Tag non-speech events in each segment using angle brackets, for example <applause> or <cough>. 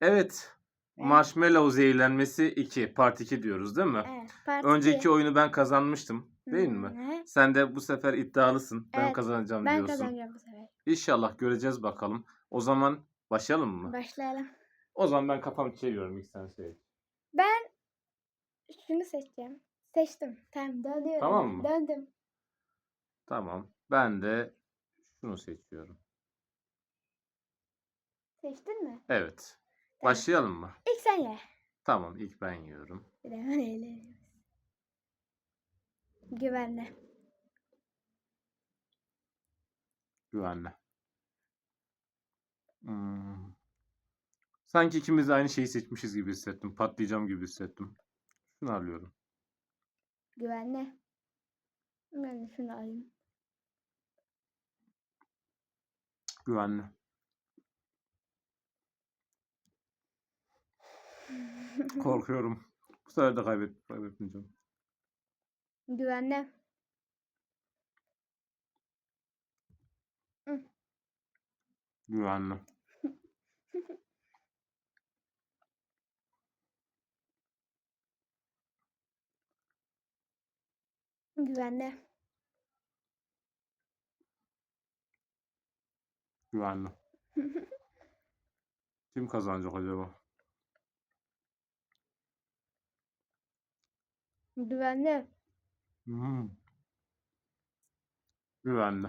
Evet. Marshmallow zehirlenmesi 2. Part 2 diyoruz değil mi? Evet. part Önceki iki. oyunu ben kazanmıştım. Değil mi? hı. Sen de bu sefer iddialısın. Ben Evet, kazanacağım Ben diyorsun. kazanacağım bu sefer. İnşallah göreceğiz bakalım. O zaman başlayalım mı? Başlayalım. O zaman ben kafamı çeviriyorum ilk sen söyle. Ben şunu seçeceğim. Seçtim. Tamam dönüyorum. Tamam ben. mı? Döndüm. Tamam. Ben de şunu seçiyorum. Seçtin mi? Evet. Başlayalım mı? İlk sen ye. Tamam ilk ben yiyorum. Bir de eğleniyoruz. Güvenle. Güvenle. Hmm. Sanki ikimiz de aynı şeyi seçmişiz gibi hissettim. Patlayacağım gibi hissettim. Şunu alıyorum. Güvenle. Ben de şunu alayım. Güvenli. <laughs> Korkuyorum. Bu sefer de kaybet kaybetmeyeceğim. Güvenle. <laughs> Güvenli. Güvenle. Güvenli. <laughs> Kim kazanacak acaba? Güvenle. Hmm. Güvenli.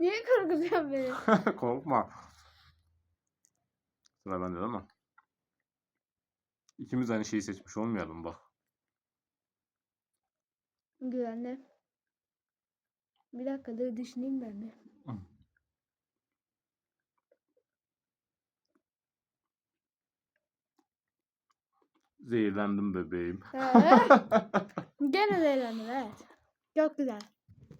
Niye korkutuyorsun beni? <laughs> Korkma. Sıra bende değil mi? İkimiz aynı şeyi seçmiş olmayalım bak. Güvenle. Bir dakika dur düşüneyim ben bir. Zehirlendim bebeğim. Ee, <laughs> Gene de eğlendim evet. Çok güzel.